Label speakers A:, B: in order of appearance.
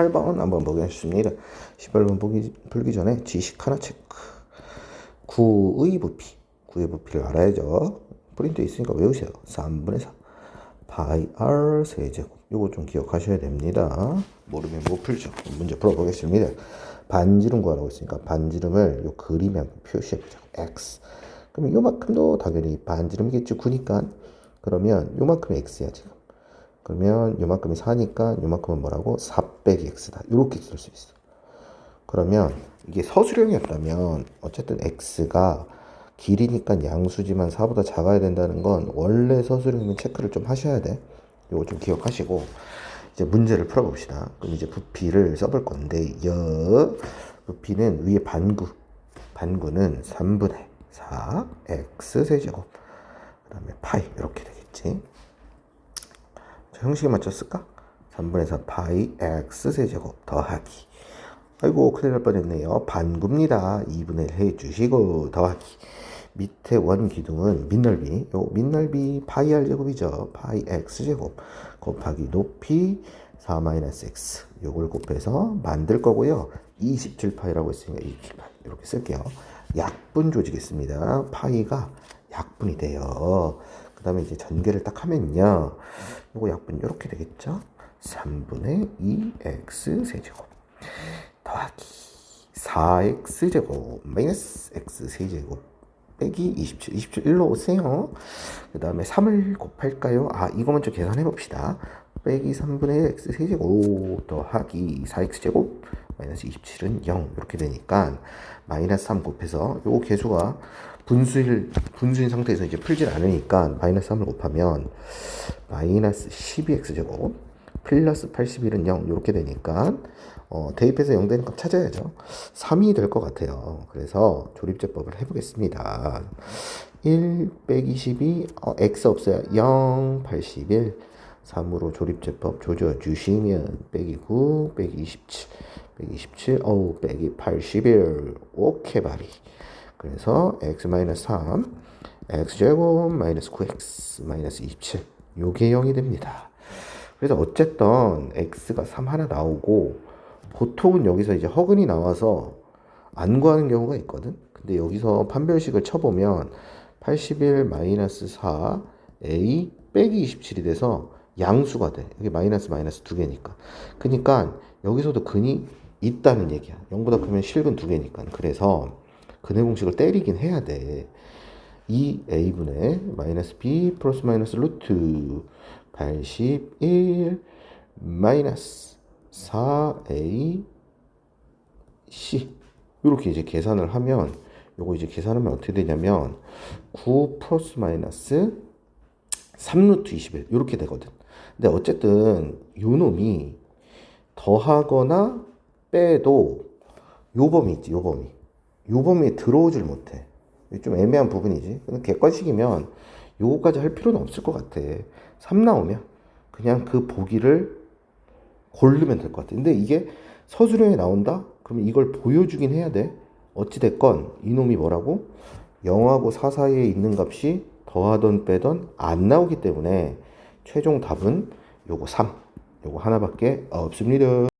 A: 8번 한번 보겠습니다. 18번 보기, 풀기 전에 지식 하나 체크. 9의 부피. 9의 부피를 알아야죠. 프린트 있으니까 외우세요. 3분의 4. 파이 r 세제곱. 요거 좀 기억하셔야 됩니다. 모르면 못 풀죠. 문제 풀어보겠습니다. 반지름 구하라고 했으니까 반지름을 요 그림에 한번 표시해보자. x. 그럼 요만큼도 당연히 반지름이겠죠. 9니까. 그러면 요만큼이 x야 지금. 그러면 요만큼이 4니까 요만큼은 뭐라고? 4 빼기 x다. 이렇게 쓸 수 있어. 그러면 이게 서술형이었다면 어쨌든 x가 길이니까 양수지만 4보다 작아야 된다는 건 원래 서술형이면 체크를 좀 하셔야 돼. 이거 좀 기억하시고 이제 문제를 풀어봅시다. 그럼 이제 부피를 써볼 건데 여 부피는 위에 반구 반구는 3분의 4 x 세제곱 그 다음에 파이 이렇게 되겠지. 자, 형식에 맞췄을까? 3분의 4 파이 x 세제곱 더하기. 아이고 큰일 날 뻔했네요. 반구입니다. 2분의 1 해주시고 더하기. 밑에 원 기둥은 밑넓이. 요 밑넓이 파이 r 제곱이죠. 파이 x 제곱 곱하기 높이 4 마이너스 x. 요걸 곱해서 만들 거고요. 27파이라고 했으니까 27파이. 이렇게 쓸게요. 약분 조지겠습니다. 파이가 약분이 돼요 그 다음에 이제 전개를 딱 하면요 요거 약분 이렇게 되겠죠 3분의 2x 세제곱 더하기 4x제곱 마이너스 x 세제곱 빼기 27, 27 일로 오세요. 그 다음에 3을 곱할까요? 아, 이거 먼저 계산해 봅시다. 빼기 3분의 x 세제곱 더하기 4x제곱 마이너스 27은 0 이렇게 되니까 마이너스 3 곱해서 요 개수가 분수일, 분수인 상태에서 이제 풀질 않으니까 마이너스 3을 곱하면 마이너스 12x제곱 플러스 81은 0 이렇게 되니까 어, 대입해서 0 되는 값 찾아야죠. 3이 될 것 같아요. 그래서 조립제법을 해보겠습니다. 1 빼기 12 어, x 없어요. 0 81 3으로 조립제법 조져 주시면 빼기 9 빼기 27 빼기 27 어우 빼기 81 오케이 바리 그래서 x 마이너스 3 x제곱 마이너스 9x 마이너스 27 요게 0이 됩니다. 그래서 어쨌든 x가 3 하나 나오고 보통은 여기서 이제 허근이 나와서 안 구하는 경우가 있거든. 근데 여기서 판별식을 쳐보면 81 마이너스 4 a 빼기 27이 돼서 양수가 돼. 여기 마이너스 마이너스 두 개니까. 그러니까 여기서도 근이 있다는 얘기야. 0보다 크면 실근 두 개니까. 그래서 근의 공식을 때리긴 해야 돼. 이 a분의 마이너스 b 플러스 마이너스 루트 81 마이너스 4a c 이렇게 이제 계산을 하면 요거 이제 계산하면 어떻게 되냐면 9 플러스 마이너스 3루트 21 이렇게 되거든. 근데 어쨌든 요 놈이 더하거나 빼도 요 범위 있지 요 범위 요 범위에 들어오질 못해. 좀 애매한 부분이지. 근데 객관식이면 요거까지 할 필요는 없을 것 같아. 3 나오면 그냥 그 보기를 고르면 될 것 같아. 근데 이게 서술형에 나온다? 그러면 이걸 보여주긴 해야 돼. 어찌됐건 이놈이 뭐라고? 0하고 4 사이에 있는 값이 더하던 빼던 안 나오기 때문에 최종 답은 요거 3. 요거 하나밖에 없습니다.